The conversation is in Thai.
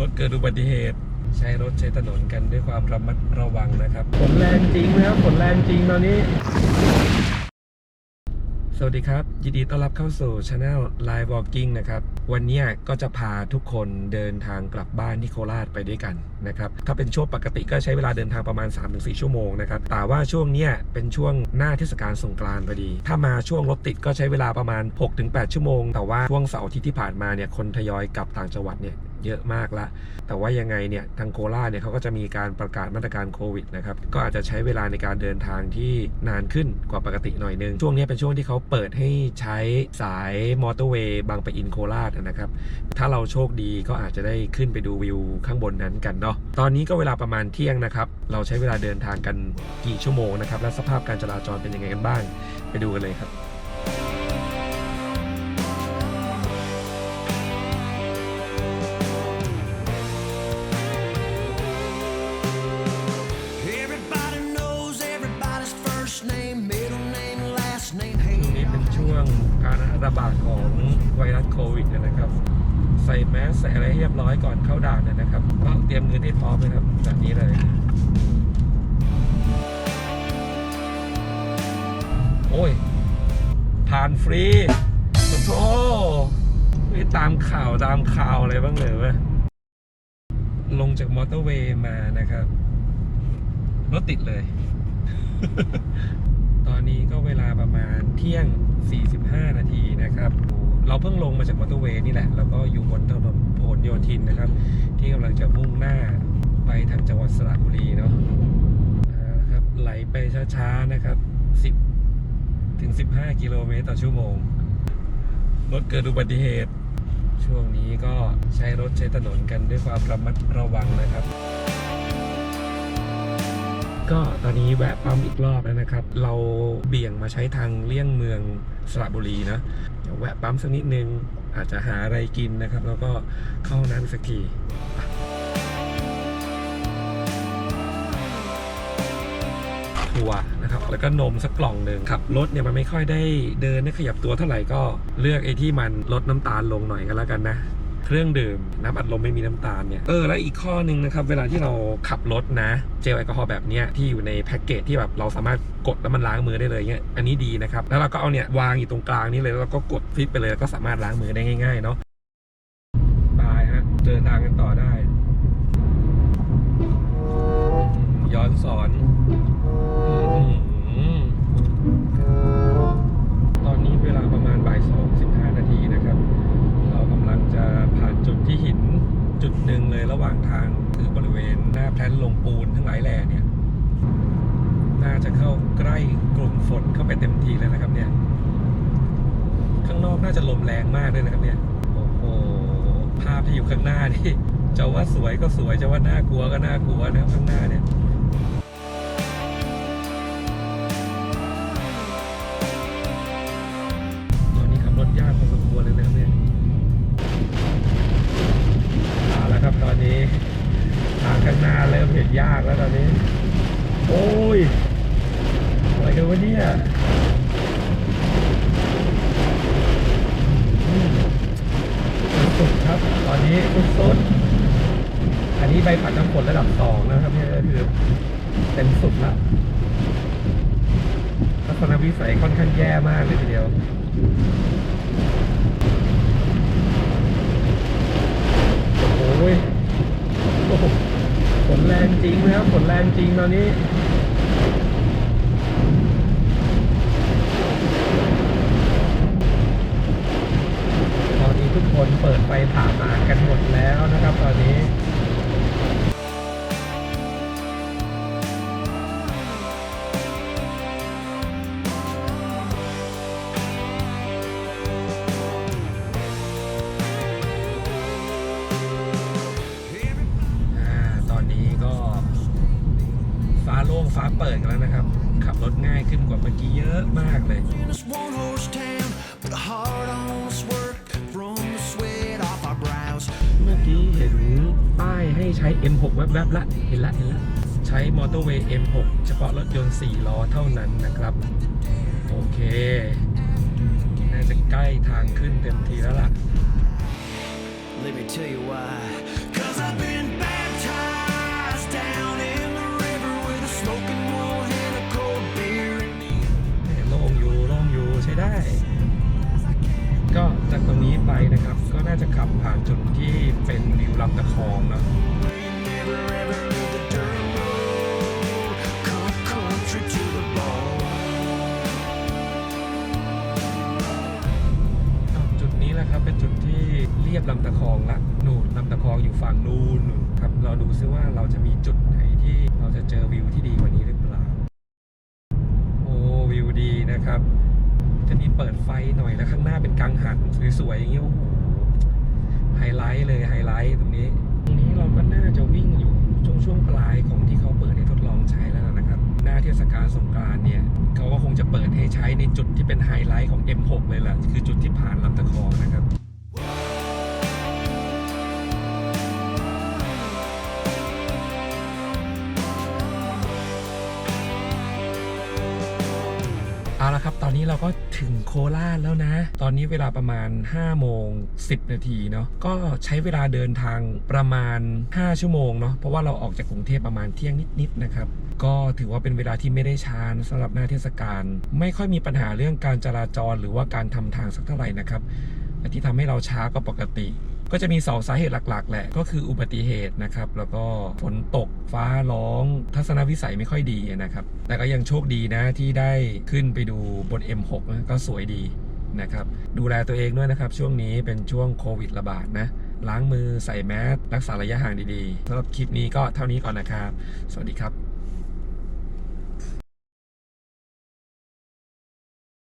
รถเกิดอุบัติเหตุ ใช้รถใช้ถนนกันด้วยความระมัดระวังนะครับฝนแรงจริงนะครับฝนแรงจริงตอนนี้ สวัสดีครับ ยินดีต้อนรับเข้าสู่ช anel Live Walking นะครับ วันเนี้ยก็จะพาทุกคนเดินทางกลับบ้านที่โคราชไปด้วยกันนะครับถ้าเป็นช่วงปกติก็ใช้เวลาเดินทางประมาณ 3-4 ชั่วโมงนะครับ แต่ว่าช่วงเนี้ยเป็นช่วงหน้าเทศกาลสงกรานต์พอดี ถ้ามาช่วงรถติดก็ใช้เวลาประมาณ 6-8 ชั่วโมง แต่ว่าช่วงเสาร์อาทิตย์ที่ผ่านมาเนี่ยคนทยอยกลับต่างจังหวัดเนี่ย เยอะมากละ แต่ว่ายังไงเนี่ยทางโคราชเนี่ยเขาก็จะมีการประกาศมาตรการโควิดนะครับ ก็อาจจะใช้เวลาในการเดินทางที่นานขึ้นกว่าปกติหน่อยนึง ช่วงนี้เป็นช่วงที่เขาเปิดให้ใช้สายมอเตอร์เวย์บางปะอินโคราชนะครับ ถ้าเราโชคดีก็อาจจะได้ขึ้นไปดูวิวข้างบนนั้นกันเนาะ ตอนนี้ก็เวลาประมาณเที่ยงนะครับ เราใช้เวลาเดินทางกันกี่ชั่วโมงนะครับ และสภาพการจราจรเป็นยังไงกันบ้าง ไปดูกันเลยครับ ระบาดของไวรัสโควิดนะครับ ใส่แมสใส่อะไรหเรียบร้อยก่อนเข้าด่านนะครับก็เตรียมเงินให้พร้อมนะครับแบบนี้เลย โอ้ยผ่านฟรีโอ้โหไม่ตามข่าวตามข่าวอะไรบ้างเลยวะลงจากมอเตอร์เวย์มานะครับ รถติดเลย ตอนนี้ก็เวลาประมาณเที่ยง 45 นาทีนะครับ เราเพิ่งลงมาจากมอเตอร์เวย์นี่แหละ แล้วก็อยู่บนถนนพหลโยธินนะครับ ที่กำลังจะมุ่งหน้าไปทางจังหวัดสระบุรีเนาะเอาละครับไหลไปช้าๆนะครับ 10 ถึง 15 กิโลเมตรต่อชั่วโมง รถเกิดอุบัติเหตุ ช่วงนี้ก็ใช้รถใช้ถนนกันด้วยความระมัดระวังนะครับ ก็ตอนนี้แวะปั๊มอีกรอบแล้วนะครับ เราเบี่ยงมาใช้ทางเลี่ยงเมืองสระบุรีนะเดี๋ยวแวะปั๊มสักนิดนึง อาจจะหาอะไรกินนะครับ แล้วก็เข้าน้ำสักทีถั่วนะครับแล้วก็นมสักกล่องหนึ่งขับรถเนี่ยมันไม่ค่อยได้เดินได้ขยับตัวเท่าไหร่ก็เลือกไอ้ที่มันลดน้ำตาลลงหน่อยก็แล้วกันนะ รื่องดื่ม น้ำอัดลมไม่มีน้ำตาลเนี่ยเออแล้วอีกข้อหนึ่งนะครับเวลาที่เราขับรถนะ เจลแอลกอฮอล์แบบเนี้ยที่อยู่ในแพ็กเกจที่แบบเราสามารถกดแล้วมันล้างมือได้เลยเงี้ยอันนี้ดีนะครับแล้วเราก็เอาเนี่ยวางอยู่ตรงกลางนี้เลยแล้วเราก็กดฟิตไปเลยแล้วก็สามารถล้างมือได้ง่ายๆเนาะบายฮะเดินทางกันต่อได้ ระหว่างทางคือบริเวณหน้าแพลนลงปูนทั้งหลายแหล่เนี่ย น่าจะเข้าใกล้กลุ่มฝนเข้าไปเต็มทีแล้วนะครับเนี่ย ข้างนอกน่าจะลมแรงมากด้วยนะครับเนี่ย โอ้โห ภาพที่อยู่ข้างหน้านี่จะว่าสวยก็สวยจะว่าน่ากลัวก็น่ากลัวนะครับข้างหน้าเนี่ย นนี้สุดๆอันนี้ใบผัดน้ำฝนระดับสองนะครับเนี่ยคือเต็มสุดละทัศนวิสัยค่อนข้างแย่มากเลยทีเดียวโอ้ยโหฝนแรงจริงนะครับฝนแรงจริงตอนนี้ ฟ้าโล่งฟ้าเปิดกันแล้วนะครับ ขับรถง่ายขึ้นกว่าเมื่อกี้เยอะมากเลย In this one horse town, put a hard honest work from the sweat off our brows. เมื่อกี้เห็นป้ายให้ใช้ M6 แวบๆละเห็นละเห็นละใช้มอเตอร์เวย์ M6 เฉพาะรถยนต์4ล้อเท่านั้นนะครับ โอเค น่าจะใกล้ทางขึ้นเต็มทีแล้วล่ะ Let me tell you why. จะขับผ่านจุดที่เป็นวิวลำตะคองนะจุดนี้แหละครับเป็นจุดที่เรียบลำตะคองละนู่นลำตะคองอยู่ฝั่งนู้นนู่นครับ เราดูซิว่าเราจะมีจุดไหนที่เราจะเจอวิวที่ดีกว่านี้หรือเปล่า โอ้วิวดีนะครับ จะมีเปิดไฟหน่อยแล้วข้างหน้าเป็นกังหันสวยๆอย่างเงี้ยโอ้โห ไฮไลท์เลยไฮไลท์ตรงนี้ ตรงนี้เราก็น่าจะวิ่งอยู่ช่วงช่วงปลายของที่เขาเปิดให้ทดลองใช้แล้วนะครับ หน้าเทศกาลสงกรานต์เนี่ยเขาก็คงจะเปิดให้ใช้ในจุดที่เป็นไฮไลท์ของ M6 เลยแหละคือจุดที่ผ่านลำตะคองนะครับ ละครับ ตอนนี้เราก็ถึงโคราชแล้วนะ ตอนนี้เวลาประมาณ5โมง10 นาทีเนาะ ก็ใช้เวลาเดินทางประมาณ 5 ชั่วโมงเนาะ เพราะว่าเราออกจากกรุงเทพประมาณเที่ยงนิดๆนะครับ ก็ถือว่าเป็นเวลาที่ไม่ได้ช้านะสำหรับหน้าเทศกาล ไม่ค่อยมีปัญหาเรื่องการจราจรหรือว่าการทำทางสักเท่าไหร่นะครับที่ทำให้เราช้าก็ปกติ ก็จะมีสองสาเหตุหลัก ๆ แหละ ก็คืออุบัติเหตุนะครับ แล้วก็ฝนตกฟ้าร้องทัศนวิสัยไม่ค่อยดีนะครับ แต่ก็ยังโชคดีนะที่ได้ขึ้นไปดูบน M6 ก็สวยดีนะครับ ดูแลตัวเองด้วยนะครับ ช่วงนี้เป็นช่วงโควิดระบาดนะ ล้างมือใส่แมสรักษาระยะห่างดีๆสำหรับคลิปนี้ก็เท่านี้ก่อนนะครับ สวัสดีครับ